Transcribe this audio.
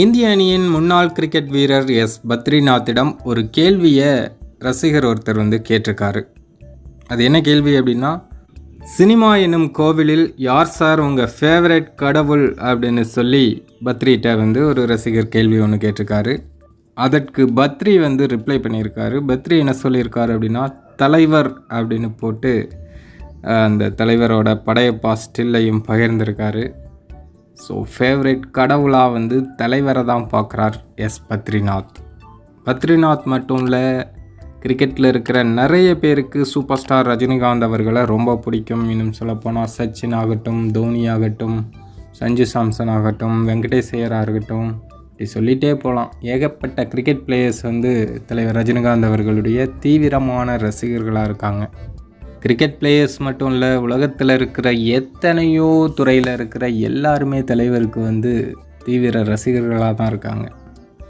இந்திய அணியின் முன்னாள் கிரிக்கெட் வீரர் எஸ். பத்ரிநாத்திடம் ஒரு கேள்வியை ரசிகர் ஒருத்தர் வந்து கேட்டிருக்காரு. அது என்ன கேள்வி அப்படின்னா சினிமா என்னும் கோவிலில் யார் சார் உங்கள் ஃபேவரட் கடவுள்? அப்படின்னு சொல்லி பத்ரிகிட்ட வந்து ஒரு ரசிகர் கேள்வி ஒன்று கேட்டிருக்காரு. அதற்கு பத்ரி வந்து ரிப்ளை பண்ணியிருக்காரு. பத்ரி என்ன சொல்லியிருக்காரு அப்படின்னா தலைவர் அப்படின்னு போட்டு அந்த தலைவரோட படையப்பா ஸ்டில்லையும் பகிர்ந்திருக்காரு. ஸோ ஃபேவரேட் கடவுளாக வந்து தலைவரை தான் பார்க்குறார் எஸ் பத்ரிநாத். பத்ரிநாத் மட்டும் இல்லை கிரிக்கெட்டில் இருக்கிற நிறைய பேருக்கு சூப்பர் ஸ்டார் ரஜினிகாந்த் அவர்களை ரொம்ப பிடிக்கும். இன்னும் சொல்லப்போனால் சச்சின் ஆகட்டும் தோனி ஆகட்டும் சஞ்சு சாம்சன் ஆகட்டும் வெங்கடேஷ் இருக்கட்டும் இப்படி சொல்லிகிட்டே போகலாம் ஏகப்பட்ட கிரிக்கெட் பிளேயர்ஸ் வந்து தலைவர் ரஜினிகாந்த் அவர்களுடைய தீவிரமான ரசிகர்களாக இருக்காங்க. கிரிக்கெட் பிளேயர்ஸ் மட்டும் இல்லை உலகத்தில் இருக்கிற எத்தனையோ துறையில் இருக்கிற எல்லாருமே தலைவருக்கு வந்து தீவிர ரசிகர்களாக தான் இருக்காங்க.